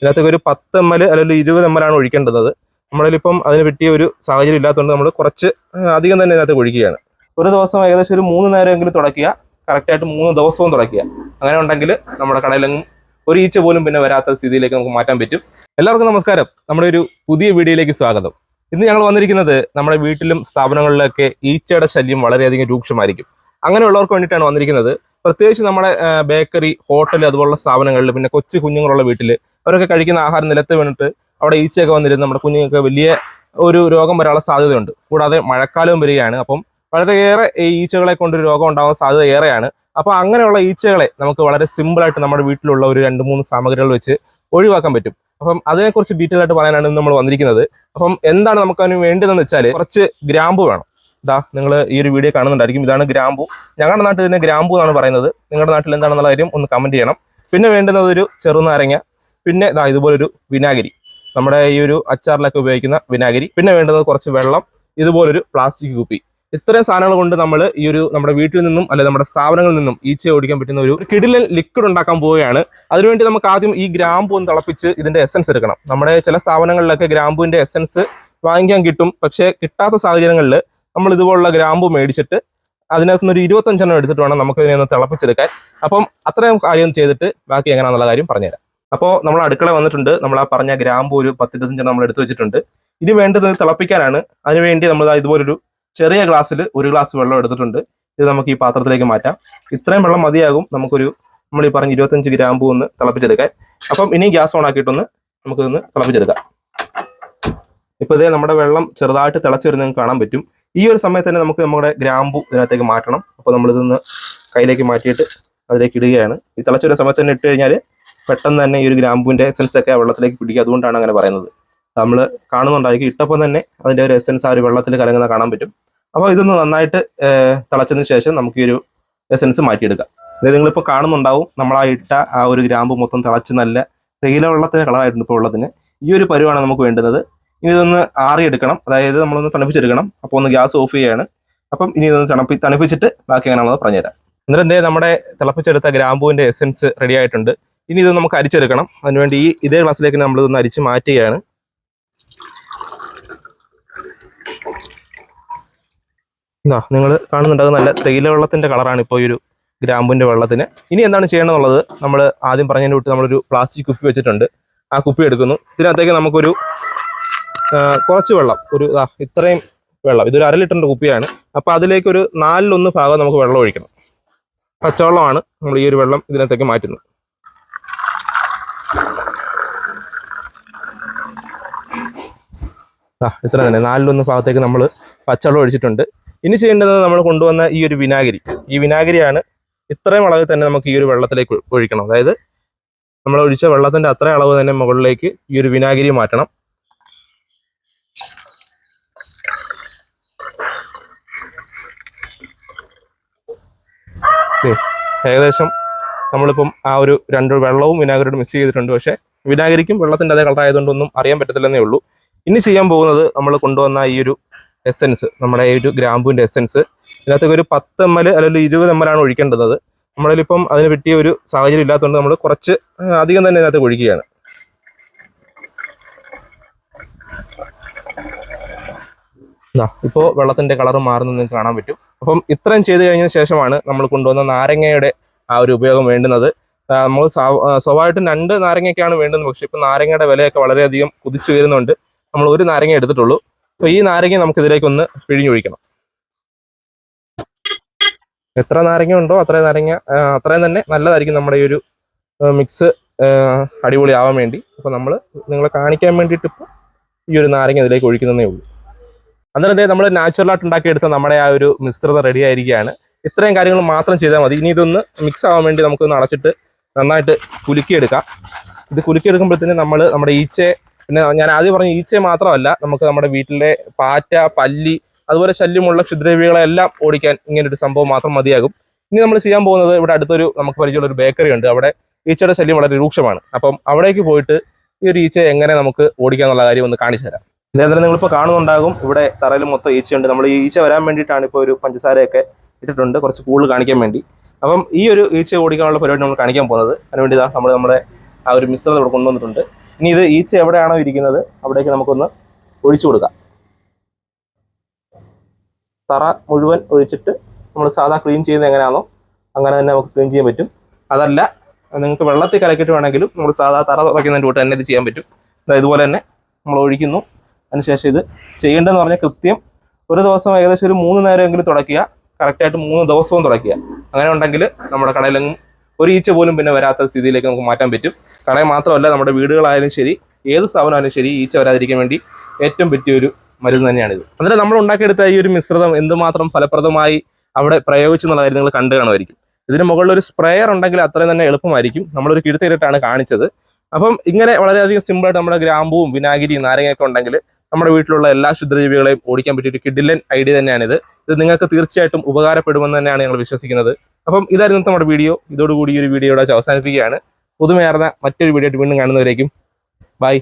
ഇതിനകത്തേക്ക് ഒരു പത്ത് എം എൽ അല്ലെങ്കിൽ ഇരുപത് എം എൽ ആണ് ഒഴിക്കേണ്ടത്. നമ്മളിപ്പം അതിന് പറ്റിയ ഒരു സാഹചര്യം ഇല്ലാത്തതുകൊണ്ട് നമ്മൾ കുറച്ച് അധികം തന്നെ ഇതിനകത്ത് ഒഴിക്കുകയാണ്. ഒരു ദിവസം ഏകദേശം ഒരു മൂന്ന് നേരമെങ്കിലും തുടക്കുക കറക്റ്റായിട്ട് മൂന്ന് ദിവസവും തുടക്കുക അങ്ങനെ ഉണ്ടെങ്കിൽ നമ്മുടെ കടയിലെങ്ങും ഒരു ഈച്ച പോലും പിന്നെ വരാത്ത സ്ഥിതിയിലേക്ക് നമുക്ക് മാറ്റാൻ പറ്റും. എല്ലാവർക്കും നമസ്കാരം. നമ്മുടെ ഒരു പുതിയ വീഡിയോയിലേക്ക് സ്വാഗതം. ഇന്ന് ഞങ്ങൾ വന്നിരിക്കുന്നത് നമ്മുടെ വീട്ടിലും സ്ഥാപനങ്ങളിലൊക്കെ ഈച്ചയുടെ ശല്യം വളരെയധികം രൂക്ഷമായിരിക്കും. അങ്ങനെയുള്ളവർക്ക് വേണ്ടിയിട്ടാണ് വന്നിരിക്കുന്നത്. പ്രത്യേകിച്ച് നമ്മുടെ ബേക്കറി ഹോട്ടൽ അതുപോലുള്ള സ്ഥാപനങ്ങളിൽ പിന്നെ കൊച്ചു കുഞ്ഞുങ്ങളുള്ള വീട്ടിൽ അവരൊക്കെ കഴിക്കുന്ന ആഹാരം നിലത്ത് വീണിട്ട് അവിടെ ഈച്ചയൊക്കെ വന്നിരുന്ന്. നമ്മുടെ കുഞ്ഞുങ്ങൾക്ക് വലിയ ഒരു രോഗം വരാനുള്ള സാധ്യതയുണ്ട്. കൂടാതെ മഴക്കാലവും വരികയാണ്. അപ്പം വളരെയേറെ ഈ ഈച്ചകളെ കൊണ്ട് രോഗം ഉണ്ടാവാൻ സാധ്യത ഏറെയാണ്. അപ്പോൾ അങ്ങനെയുള്ള ഈച്ചകളെ നമുക്ക് വളരെ സിമ്പിളായിട്ട് നമ്മുടെ വീട്ടിലുള്ള ഒരു രണ്ട് മൂന്ന് സാമഗ്രികൾ വെച്ച് ഒഴിവാക്കാൻ പറ്റും. അപ്പം അതിനെക്കുറിച്ച് ഡീറ്റെയിൽ ആയിട്ട് പറയാനാണ് നമ്മൾ വന്നിരിക്കുന്നത്. അപ്പം എന്താണ് നമുക്ക് അതിന് വേണ്ടതെന്ന് വെച്ചാൽ കുറച്ച് ഗ്രാമ്പു വേണം. ഇതാ നിങ്ങൾ ഈ ഒരു വീഡിയോ കാണുന്നുണ്ടായിരിക്കും. ഇതാണ് ഗ്രാമ്പു. ഞങ്ങളുടെ നാട്ടിൽ ഇതിനെ ഗ്രാമ്പു എന്നാണ് പറയുന്നത്. നിങ്ങളുടെ നാട്ടിൽ എന്താണെന്നുള്ള കാര്യം ഒന്ന് കമന്റ് ചെയ്യണം. പിന്നെ വേണ്ടുന്നത് ഒരു ചെറുനാരങ്ങ പിന്നെ ഇതാ ഇതുപോലൊരു വിനാഗിരി. നമ്മുടെ ഈ ഒരു അച്ചാറിലൊക്കെ ഉപയോഗിക്കുന്ന വിനാഗിരി. പിന്നെ വേണ്ടത് കുറച്ച് വെള്ളം ഇതുപോലൊരു പ്ലാസ്റ്റിക് കുപ്പി. ഇത്രയും സാധനങ്ങൾ കൊണ്ട് നമ്മൾ ഈ ഒരു നമ്മുടെ വീട്ടിൽ നിന്നും അല്ലെങ്കിൽ നമ്മുടെ സ്ഥാപനങ്ങളിൽ നിന്നും ഈച്ചയെ ഓടിക്കാൻ പറ്റുന്ന ഒരു കിടിലൻ ലിക്വിഡ് ഉണ്ടാക്കാൻ പോവുകയാണ്. അതിനുവേണ്ടി നമുക്ക് ആദ്യം ഈ ഗ്രാമ്പു ഒന്ന് തിളപ്പിച്ച് ഇതിന്റെ എസൻസ് എടുക്കണം. നമ്മുടെ ചില സ്ഥാപനങ്ങളിലൊക്കെ ഗ്രാമ്പുവിന്റെ എസൻസ് വാങ്ങിക്കാൻ കിട്ടും. പക്ഷേ കിട്ടാത്ത സാഹചര്യങ്ങളിൽ നമ്മൾ ഇതുപോലുള്ള ഗ്രാമ്പു മേടിച്ചിട്ട് അതിനകത്ത് നിന്ന് ഒരു ഇരുപത്തഞ്ചെണ്ണം എടുത്തിട്ട് വേണം നമുക്ക് ഇതിനെ ഒന്ന് തിളപ്പിച്ചെടുക്കാൻ. അപ്പം അത്രയും കാര്യം ചെയ്തിട്ട് ബാക്കി എങ്ങനെയാണെന്നുള്ള കാര്യം പറഞ്ഞുതരാം. അപ്പോൾ നമ്മൾ അടുക്കള വന്നിട്ടുണ്ട്. നമ്മൾ ആ പറഞ്ഞ ഗ്രാമ്പു ഒരു പത്തിരുപത്തഞ്ചെണ്ണം നമ്മൾ എടുത്തു വെച്ചിട്ടുണ്ട്. ഇനി വേണ്ടത് തിളപ്പിക്കാനാണ്. അതിനുവേണ്ടി നമ്മൾ ഇതുപോലൊരു ചെറിയ ഗ്ലാസ്സിൽ ഒരു ഗ്ലാസ് വെള്ളം എടുത്തിട്ടുണ്ട്. ഇത് നമുക്ക് ഈ പാത്രത്തിലേക്ക് മാറ്റാം. ഇത്രയും വെള്ളം മതിയാകും നമുക്കൊരു നമ്മൾ ഈ പറഞ്ഞ ഇരുപത്തഞ്ച് ഗ്രാമ്പു ഒന്ന് തിളപ്പിച്ചെടുക്കാൻ. അപ്പം ഇനി ഗ്യാസ് ഓൺ ആക്കിയിട്ടൊന്ന് നമുക്കിതൊന്ന് തിളപ്പിച്ചെടുക്കാം. ഇപ്പൊ ഇതേ നമ്മുടെ വെള്ളം ചെറുതായിട്ട് തിളച്ച് വരുന്നത് കാണാൻ പറ്റും. ഈ ഒരു സമയത്ത് തന്നെ നമുക്ക് നമ്മുടെ ഗ്രാമ്പു ഇതിനകത്തേക്ക് മാറ്റണം. അപ്പോൾ നമ്മളിതൊന്ന് കയ്യിലേക്ക് മാറ്റിയിട്ട് അതിലേക്ക് ഇടുകയാണ്. ഈ തിളച്ച് വരുന്ന സമയത്ത് തന്നെ ഇട്ട് കഴിഞ്ഞാൽ പെട്ടെന്ന് തന്നെ ഈ ഒരു ഗ്രാമ്പുവിന്റെ എസൻസ് ഒക്കെ ആ വെള്ളത്തിലേക്ക് പിടിക്കുക അതുകൊണ്ടാണ് അങ്ങനെ പറയുന്നത്. നമ്മൾ കാണുന്നുണ്ടായിരിക്കും. ഇട്ടപ്പോൾ തന്നെ അതിന്റെ ഒരു എസൻസ് ആ ഒരു വെള്ളത്തിൽ കലങ്ങുന്ന കാണാൻ പറ്റും. അപ്പോൾ ഇതൊന്ന് നന്നായിട്ട് തിളച്ചതിന് ശേഷം നമുക്ക് ഈ ഒരു എസൻസ് മാറ്റിയെടുക്കാം. അതായത് നിങ്ങളിപ്പോൾ കാണുന്നുണ്ടാവും നമ്മൾ ആ ഇട്ട ആ ഒരു ഗ്രാമ്പ് മൊത്തം തിളച്ച് നല്ല തേയില വെള്ളത്തിന് കളറായിട്ടുണ്ട് ഇപ്പോൾ വെള്ളത്തിന്. ഈ ഒരു പരുവാണ് നമുക്ക് വേണ്ടുന്നത്. ഇനി ഇതൊന്ന് ആറിയെടുക്കണം. അതായത് നമ്മളൊന്ന് തണുപ്പിച്ചെടുക്കണം. അപ്പോൾ ഒന്ന് ഗ്യാസ് ഓഫ് ചെയ്യാണ്. അപ്പം ഇനി ഇതൊന്ന് തണുപ്പി തണുപ്പിച്ചിട്ട് ബാക്കി എങ്ങനെയാണെന്ന് പറഞ്ഞുതരാം. എന്നിട്ട് എന്തേ നമ്മുടെ തിളപ്പിച്ചെടുത്ത ഗ്രാമ്പുവിന്റെ എസെൻസ് റെഡി ആയിട്ടുണ്ട്. ഇനി ഇത് നമുക്ക് അരിച്ചെടുക്കണം. അതിനുവേണ്ടി ഈ ഇതേ ഗ്ലാസ്സിലേക്ക് നമ്മൾ ഇതൊന്ന് അരിച്ച് മാറ്റുകയാണ്. എന്താ നിങ്ങൾ കാണുന്നുണ്ടാകും നല്ല തേയില വെള്ളത്തിന്റെ കളറാണ് ഇപ്പോൾ ഈ ഒരു ഗ്രാമ്പുവിന്റെ വെള്ളത്തിന്. ഇനി എന്താണ് ചെയ്യണമെന്നുള്ളത് നമ്മൾ ആദ്യം പറഞ്ഞതിന് വിട്ട് നമ്മളൊരു പ്ലാസ്റ്റിക് കുപ്പി വെച്ചിട്ടുണ്ട്. ആ കുപ്പി എടുക്കുന്നു. ഇതിനകത്തേക്ക് നമുക്കൊരു കുറച്ച് വെള്ളം ഒരു ഇത്രയും വെള്ളം. ഇതൊരു അര ലിറ്ററിന്റെ കുപ്പിയാണ്. അപ്പോൾ അതിലേക്ക് ഒരു നാലിലൊന്ന് ഭാഗം നമുക്ക് വെള്ളം ഒഴിക്കണം. പച്ചവെള്ളമാണ് നമ്മൾ ഈ ഒരു വെള്ളം ഇതിനകത്തേക്ക് മാറ്റുന്നത്. ആ ഇത്ര തന്നെ. നാലിലൊന്ന് ഭാഗത്തേക്ക് നമ്മൾ പച്ചവെള്ളം ഒഴിച്ചിട്ടുണ്ട്. ഇനി ചെയ്യേണ്ടത് നമ്മൾ കൊണ്ടുവന്ന ഈ ഒരു വിനാഗിരി. ഈ വിനാഗിരിയാണ് ഇത്രയും അളവിൽ തന്നെ നമുക്ക് ഈ ഒരു വെള്ളത്തിലേക്ക് ഒഴിക്കണം. അതായത് നമ്മൾ ഒഴിച്ച വെള്ളത്തിന്റെ അത്ര അളവ് തന്നെ മുകളിലേക്ക് ഈ ഒരു വിനാഗിരി മാറ്റണം. ഏകദേശം നമ്മളിപ്പം ആ ഒരു രണ്ട് വെള്ളവും വിനാഗിരിയോട് മിക്സ് ചെയ്തിട്ടുണ്ട്. പക്ഷേ വിനാഗിരിക്കും വെള്ളത്തിന്റെ അതേ കളറായതുകൊണ്ടൊന്നും അറിയാൻ പറ്റത്തില്ലെന്നേ ഉള്ളൂ. ഇനി ചെയ്യാൻ പോകുന്നത് നമ്മൾ കൊണ്ടുവന്ന ഈ ഒരു എസെൻസ് നമ്മുടെ ഈ ഒരു ഗ്രാമ്പുവിന്റെ എസെൻസ് ഇതിനകത്തേക്ക് ഒരു പത്ത് എം എൽ അല്ലെങ്കിൽ ഇരുപത് എം എൽ ആണ് ഒഴിക്കേണ്ടത് നമ്മളിപ്പം അതിന് പറ്റിയ ഒരു സാഹചര്യം ഇല്ലാത്തതുകൊണ്ട് നമ്മൾ കുറച്ച് അധികം തന്നെ ഇതിനകത്ത് ഒഴിക്കുകയാണ്. ഇപ്പോൾ വെള്ളത്തിന്റെ കളർ മാറുന്നത് നിങ്ങൾക്ക് കാണാൻ പറ്റും. അപ്പം ഇത്രയും ചെയ്ത് കഴിഞ്ഞ ശേഷമാണ് നമ്മൾ കൊണ്ടുവന്ന നാരങ്ങയുടെ ആ ഒരു ഉപയോഗം വേണ്ടുന്നത്. നമ്മൾ സ്വാ- സ്വാഭാവികമായിട്ടും രണ്ട് നാരങ്ങയൊക്കെയാണ് വേണ്ടുന്നത്. പക്ഷേ ഇപ്പം നാരങ്ങയുടെ വിലയൊക്കെ വളരെയധികം കുതിച്ചു വരുന്നുണ്ട്. നമ്മൾ ഒരു നാരങ്ങ എടുത്തിട്ടുള്ളൂ. അപ്പോൾ ഈ നാരങ്ങ നമുക്ക് ഇതിലേക്ക് ഒന്ന് പിഴിഞ്ഞൊഴിക്കണം. എത്ര നാരങ്ങ ഉണ്ടോ അത്രയും നാരങ്ങ അത്രയും തന്നെ നല്ലതായിരിക്കും നമ്മുടെ ഈ ഒരു മിക്സ് അടിപൊളി ആവാൻ വേണ്ടി. അപ്പോൾ നമ്മൾ നിങ്ങളെ കാണിക്കാൻ വേണ്ടിയിട്ട് ഇപ്പോൾ ഈ ഒരു നാരങ്ങ ഇതിലേക്ക് ഒഴിക്കുന്നതേ ഉള്ളൂ. അന്നേരം നമ്മൾ നാച്ചുറലായിട്ട് ഉണ്ടാക്കിയെടുത്ത നമ്മുടെ ആ ഒരു മിശ്രിതം റെഡി ആയിരിക്കുകയാണ്. ഇത്രയും കാര്യങ്ങൾ മാത്രം ചെയ്താൽ മതി. ഇനി ഇതൊന്ന് മിക്സ് ആവാൻ വേണ്ടി നമുക്കൊന്ന് അടച്ചിട്ട് നന്നായിട്ട് കുലുക്കിയെടുക്കാം. ഇത് കുലുക്കിയെടുക്കുമ്പോഴത്തേന് നമ്മൾ നമ്മുടെ ഈച്ചയെ പിന്നെ ഞാൻ ആദ്യം പറഞ്ഞ ഈച്ച മാത്രമല്ല നമുക്ക് നമ്മുടെ വീട്ടിലെ പാറ്റ പല്ലി അതുപോലെ ശല്യമുള്ള ക്ഷുദ്രജീവികളെല്ലാം ഓടിക്കാൻ ഇങ്ങനെ ഒരു സംഭവം മാത്രം മതിയാകും. ഇനി നമ്മൾ ചെയ്യാൻ പോകുന്നത് ഇവിടെ അടുത്തൊരു നമുക്ക് പരിചയമുള്ള ഒരു ബേക്കറി ഉണ്ട്. അവിടെ ഈച്ചയുടെ ശല്യം വളരെ രൂക്ഷമാണ്. അപ്പം അവിടേക്ക് പോയിട്ട് ഈ ഒരു ഈച്ചയെ എങ്ങനെ നമുക്ക് ഓടിക്കാം എന്നുള്ള കാര്യം ഒന്ന് കാണിച്ചു തരാം. ഇതേതരം നിങ്ങളിപ്പോൾ കാണുന്നുണ്ടാകും. ഇവിടെ തറയിൽ മൊത്തം ഈച്ചയുണ്ട്. നമ്മൾ ഈ ഈച്ച വരാൻ വേണ്ടിയിട്ടാണ് ഇപ്പോൾ ഒരു പഞ്ചസാരയൊക്കെ ഇട്ടിട്ടുണ്ട്. കുറച്ച് കൂടുതൽ കാണിക്കാൻ വേണ്ടി. അപ്പം ഈ ഒരു ഈച്ച ഓടിക്കാനുള്ള പരിപാടി നമ്മൾ കാണിക്കാൻ പോകുന്നത്. അതിനുവേണ്ടി നമ്മൾ നമ്മുടെ ആ ഒരു മിശ്രിതം ഇവിടെ കൊണ്ടുവന്നിട്ടുണ്ട്. ഇനി ഇത് ഈച്ച എവിടെയാണോ ഇരിക്കുന്നത് അവിടേക്ക് നമുക്കൊന്ന് ഒഴിച്ചു കൊടുക്കാം. തറ മുഴുവൻ ഒഴിച്ചിട്ട് നമ്മൾ സാധാ ക്ലീൻ ചെയ്യുന്നത് എങ്ങനെയാണോ അങ്ങനെ തന്നെ നമുക്ക് ക്ലീൻ ചെയ്യാൻ പറ്റും. അതല്ല നിങ്ങൾക്ക് വെള്ളത്തിൽ കലക്കിയിട്ട് വേണമെങ്കിലും നമ്മൾ സാധാ തറ തുറക്കുന്നതിന്റെ കൂട്ട് തന്നെ ഇത് ചെയ്യാൻ പറ്റും. ഇതുപോലെ തന്നെ നമ്മൾ ഒഴിക്കുന്നു. അതിനുശേഷം ഇത് ചെയ്യേണ്ടതെന്ന് പറഞ്ഞാൽ കൃത്യം ഒരു ദിവസം ഏകദേശം ഒരു മൂന്ന് നേരമെങ്കിലും തുടയ്ക്കുക. കറക്റ്റായിട്ട് മൂന്ന് ദിവസവും തുടയ്ക്കുക. അങ്ങനെ ഉണ്ടെങ്കിൽ നമ്മുടെ കടയിലെങ്ങും ഒരു ഈച്ച പോലും പിന്നെ വരാത്ത സ്ഥിതിയിലേക്ക് നമുക്ക് മാറ്റാൻ പറ്റും. കടയിൽ മാത്രമല്ല നമ്മുടെ വീടുകളായാലും ശരി ഏത് സ്ഥാപനമായാലും ശരി ഈച്ച വരാതിരിക്കാൻ വേണ്ടി ഏറ്റവും പറ്റിയ ഒരു മരുന്ന് തന്നെയാണിത്. അതിൽ നമ്മൾ ഉണ്ടാക്കിയെടുത്ത ഈ ഒരു മിശ്രിതം എന്തുമാത്രം ഫലപ്രദമായി അവിടെ പ്രയോഗിച്ചു എന്നുള്ള കാര്യം നിങ്ങൾ കണ്ടു കാണുമായിരിക്കും. ഇതിന് മുകളിൽ ഒരു സ്പ്രേയർ ഉണ്ടെങ്കിൽ അത്രയും തന്നെ എളുപ്പമായിരിക്കും. നമ്മളൊരു കിടുത്തിയിട്ടാണ് കാണിച്ചത്. അപ്പം ഇങ്ങനെ വളരെയധികം സിമ്പിളായിട്ട് നമ്മുടെ ഗ്രാമ്പൂവും വിനാഗിരി നാരങ്ങയൊക്കെ ഉണ്ടെങ്കിൽ നമ്മുടെ വീട്ടിലുള്ള എല്ലാ ക്ഷുദ്രജീവികളെയും ഓടിക്കാൻ പറ്റിയ ഒരു കിഡിലൻ ഐഡിയ തന്നെയാണിത്. ഇത് നിങ്ങൾക്ക് തീർച്ചയായിട്ടും ഉപകാരപ്പെടുമെന്ന് തന്നെയാണ് ഞങ്ങൾ വിശ്വസിക്കുന്നത്. അപ്പം ഇതായിരുന്നു നമ്മുടെ വീഡിയോ ഇതോടുകൂടി ഈ ഒരു വീഡിയോ അവസാനിപ്പിക്കുകയാണ്. പുതുമയാർന്ന മറ്റൊരു വീഡിയോ ആയിട്ട് വീണ്ടും കാണുന്നവരേക്കും. ബൈ